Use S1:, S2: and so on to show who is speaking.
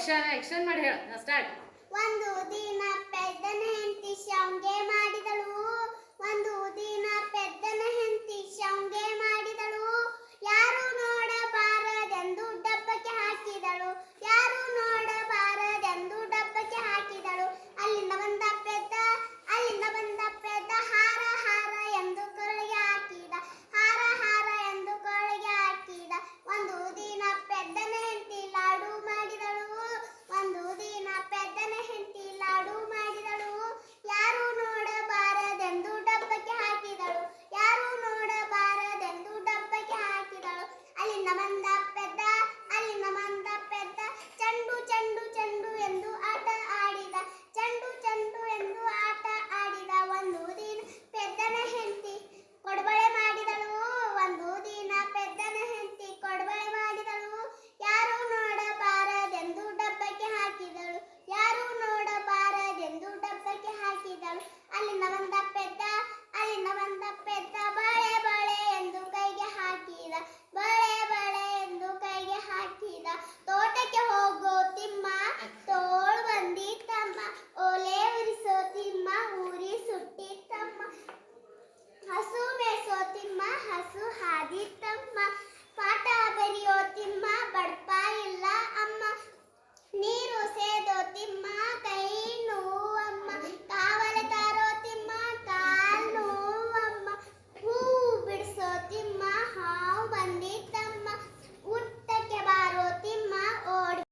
S1: action action ಮಾಡಿ ಹೇಳ start
S2: ಒಂದು ದಿನ una banda वसुहादितम्मा